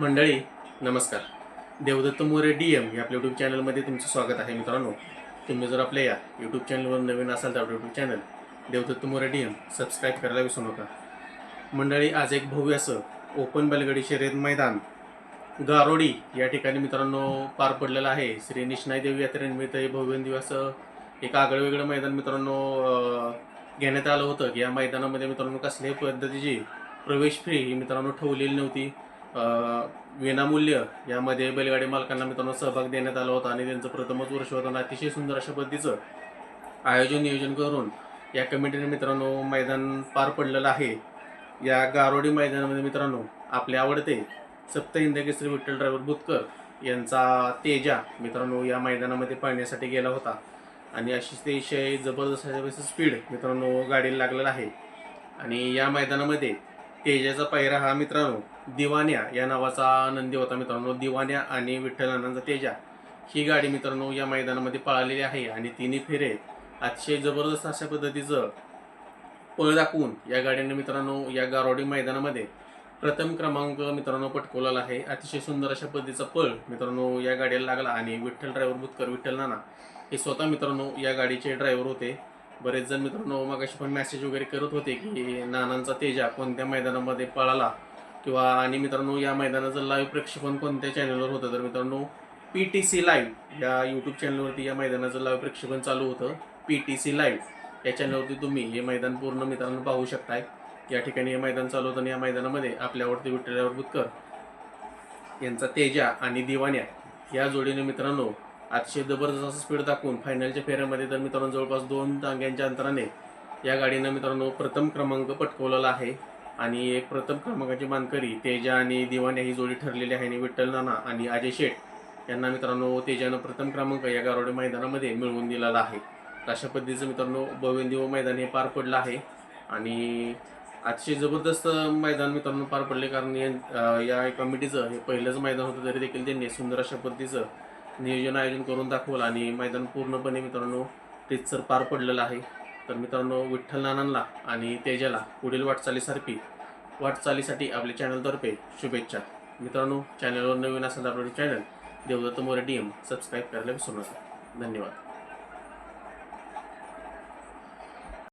मंडळी नमस्कार. Devdatt More D M या आपल्या यूट्यूब चॅनलमध्ये तुमचं स्वागत आहे मित्रांनो. तुम्ही जर आपल्या या यूट्यूब चॅनलवर नवीन असाल तर आपलं YouTube channel Devdatta More D M subscribe करायला विसरू नका. मंडळी आज एक भव्य असं ओपन बैलगडी शर्यत मैदान गारोडी या ठिकाणी मित्रांनो पार पडलेलं आहे. श्री निष्णाईदेवी यात्रेनिमित्त हे भव्य दिवस एक आगळं वेगळं मैदान मित्रांनो घेण्यात आलं होतं. की या मैदानामध्ये मित्रांनो कसल्याही पद्धतीची प्रवेश फी ही मित्रांनो ठेवलेली नव्हती. विनामूल्य यामध्ये बैलगाडी मालकांना मित्रांनो सहभाग देण्यात आला होता आणि त्यांचं प्रथमच वर्ष होताना अतिशय सुंदर अशा पद्धतीचं आयोजन नियोजन करून या कमिटीने मित्रांनो मैदान पार पडलेलं आहे. या गारोडी मैदानामध्ये मित्रांनो आपले आवडते सप्त हिंदकेसरी विठ्ठल ड्रायव्हर बुतकर यांचा तेजा मित्रांनो या मैदानामध्ये पाहण्यासाठी गेला होता. आणि अशी अतिशय जबरदस्त स्पीड मित्रांनो गाडीला लागलेला आहे. आणि या मैदानामध्ये तेजाचा पायरा हा मित्रांनो दिवान्या या नावाचा नंदी होता मित्रांनो. दिवान्या आणि विठ्ठलानंदचा तेजा ही गाडी मित्रांनो या मैदानामध्ये पळालेली आहे आणि तिन्ही फेरे अतिशय जबरदस्त अशा पद्धतीचं पळ दाखवून या गाडीने मित्रांनो या गारोडी मैदानामध्ये प्रथम क्रमांक मित्रांनो पटकवलेला आहे. अतिशय सुंदर अशा पद्धतीचा पळ मित्रांनो या गाडीला लागला आणि विठ्ठल ड्रायव्हर बुतकर विठ्ठल नाना हे स्वतः मित्रांनो या गाडीचे ड्रायव्हर होते. बरेच जण मित्रांनो मागाशी पण मॅसेज वगैरे करत होते की नानांचा तेजा कोणत्या मैदानामध्ये पळाला? किंवा आणि मित्रांनो या मैदानाचं लाईव्ह प्रक्षेपण कोणत्या चॅनलवर होतं? तर मित्रांनो पी टी सी लाईव्ह या यूट्यूब चॅनलवरती या मैदानाचं लाईव्ह प्रक्षेपण चालू होतं. पी टी सी लाईव्ह या चॅनलवरती तुम्ही हे मैदान पूर्ण मित्रांनो पाहू शकताय. या ठिकाणी हे मैदान चालू होतं आणि या मैदानामध्ये आपल्या आवडते विठ्ठलावर बुतकर यांचा तेजा आणि दिवाण्या या जोडीने मित्रांनो अतिशय जबरदस्त असं स्पीड दाखवून फायनलच्या फेऱ्यामध्ये तर मित्रांनो जवळपास दोन टांग्यांच्या अंतराने या गाडीनं मित्रांनो प्रथम क्रमांक पटकवलेला आहे. आणि एक प्रथम क्रमांकाची मानकरी तेजा आणि दिवाण्या ही जोडी ठरलेली आहे. आणि विठ्ठल नाना आणि अजय शेठ यांना मित्रांनो तेजानं प्रथम क्रमांक या गारोडे मैदानामध्ये मिळवून दिलेला आहे. अशा पद्धतीचं मित्रांनो भव्यदिव मैदान हे पार पडलं आहे. आणि अतिशय जबरदस्त मैदान मित्रांनो पार पडले कारण या- या कमिटीचं हे पहिलंच मैदान होतं तरी देखील त्यांनी सुंदर अशा पद्धतीचं नियोजन आयोजन करून दाखवलं आणि मैदान पूर्णपणे मित्रांनो रीतसर पार पडलेलं आहे. तर मित्रांनो विठ्ठल नानांना आणि तेजाला पुढील वाटचालीसारखी वाटचालीसाठी आपल्या चॅनलतर्फे शुभेच्छा. मित्रांनो चॅनलवर नवीन असेल आपलं channel Devdatta More D M subscribe करायला विसरू नका. धन्यवाद.